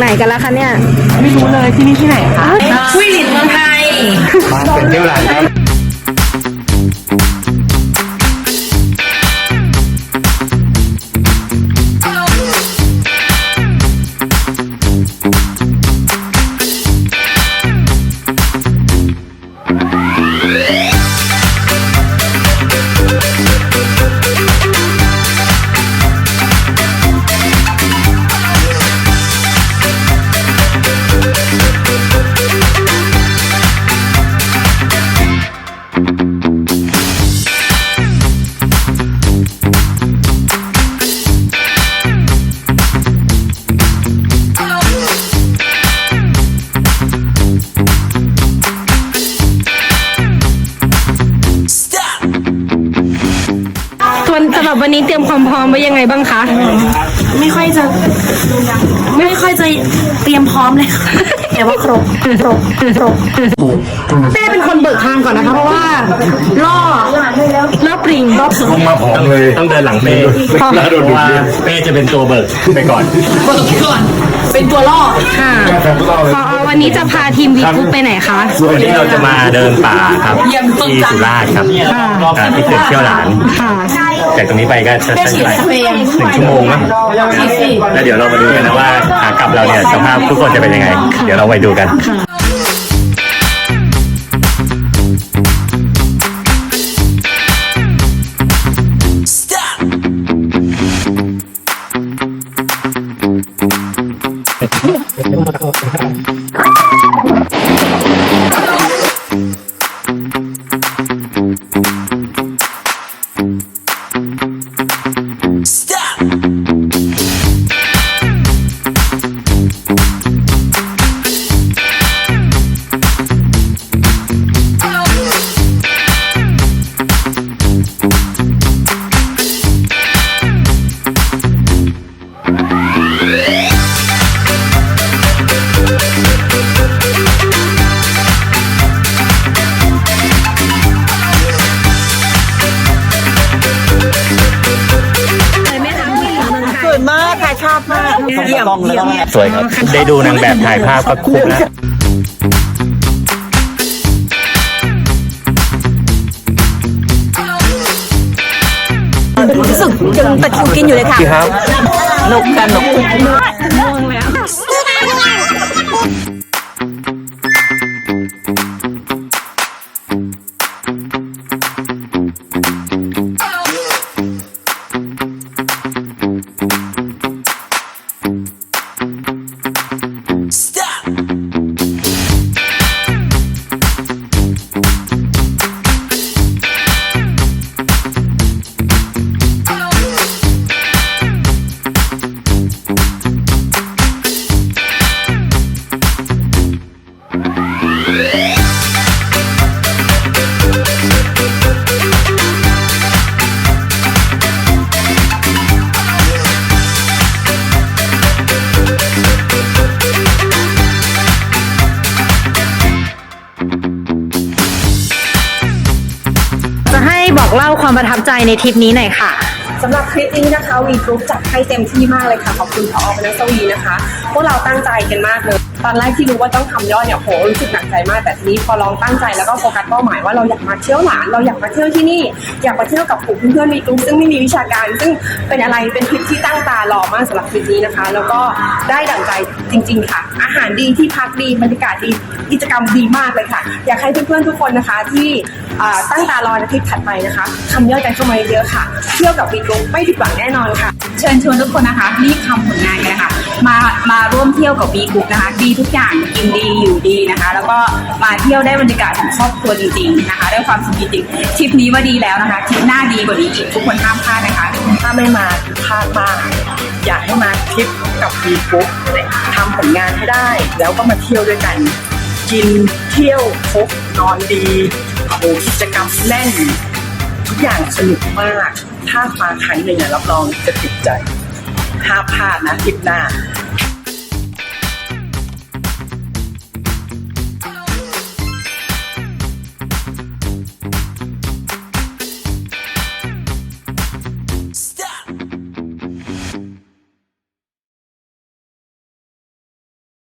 เราก็มาถึงไหนกันแล้วคะเนี่ย ไม่รู้เลยที่นี่ที่ไหนคะ คุยหลิน วนสำหรับวันนี้เตรียมความพร้อมไว้ยังไงบ้างคะ ไม่ค่อยจะ ไม่ค่อยจะเตรียมพร้อมเลยค่ะ แต่ว่าครบครบครบเต้เป็นคนเบิกทางก่อนนะคะเพราะว่าล่อล่อปริงล่อลงมาผอมเลยต้องเดินหลังเป้แล้วโดนเพดูราะดว่าเป้จะเป็นตัวเบิกไปก่อนเป็นตัวล่อค่ะครับพวกเราเลยพอวันนี้จะพาทีมวีทูไปไหนคะ วันนี้เราจะมาเดินป่าครับที่สุราษฎร์ครับอ่าที่เขื่อนเชี่ยวหลานค่ะจากตรงนี้ไปก็จะใช้เวลาหนึ่งชั่วโมงมั้งแล้วเดี๋ยวเรามาดูกันนะว่าขากลับเราเนี่ยสภาพทุกคนจะเป็นยังไง เดี๋ยวเราไปดูกัน เยี่ยมเยี่ยมสวยครับ ได้ดูนางแบบถ่ายภาพก็คุ้มแล้วรู้สึกยังตะคริวกินอยู่เลยค่ะครับนกกันนก ความประทับใจในทริปนี้หน่อยค่ะสำหรับคลิปนี้นะคะวีกรุ๊ปจัดให้เต็มที่มากเลยค่ะ ขอบคุณพออนัสวีนะคะ พวกเราตั้งใจกันมากเลย ตอนแรกที่รู้ว่าต้องทำยอดเนี่ยโหรู้สึกหนักใจมากแต่ทีนี้พอลองตั้งใจแล้วก็โฟกัสเป้าหมายว่าเราอยากมาเที่ยวหลาน เราอยากมาเที่ยวที่นี่ อยากมาเที่ยวกับกลุ่มเพื่อนๆวีกรุ๊ปซึ่งไม่มีวิชาการ ซึ่งเป็นอะไรเป็นทริปที่ตั้งตารอมากสำหรับทริปนี้นะคะ แล้วก็ได้ดั่งใจ จริง ๆ ค่ะ อาหารดีที่พักดีบรรยากาศดีกิจกรรมดีมากเลยค่ะ อยากให้เพื่อนๆทุกคนนะคะที่ตั้งตารอในทริปถัดไปนะคะทำยอดกันเข้ามาเยอะค่ะ เที่ยวกับวีกรุ๊ปไม่ผิดหวังแน่นอนค่ะ เชิญชวนทุกคนนะคะรีบทำผลงานกันนะคะมามาร่วมเที่ยวกับบีบุ๊กนะคะดีทุกอย่างกินดีอยู่ดีนะคะ แล้วก็มาเที่ยวได้บรรยากาศของครอบครัวจริงๆนะคะได้ความสุขจริงๆทริปนี้ว่าดีแล้วนะคะทริปหน้าดีกว่านี้อีกทุกคนห้ามพลาดนะคะถ้าไม่มาพลาดมาก อยากให้มาทริปกับวีบุ๊กทำผลงานให้ได้ แล้วก็มาเที่ยวด้วยกัน กินเที่ยวคบนอนดีโอ้โหกิจกรรมแน่น ทุกอย่างสนุกมาก ถ้ามาครั้งหนึ่งรับรองจะติดใจห้าพลาดนะทริปหน้า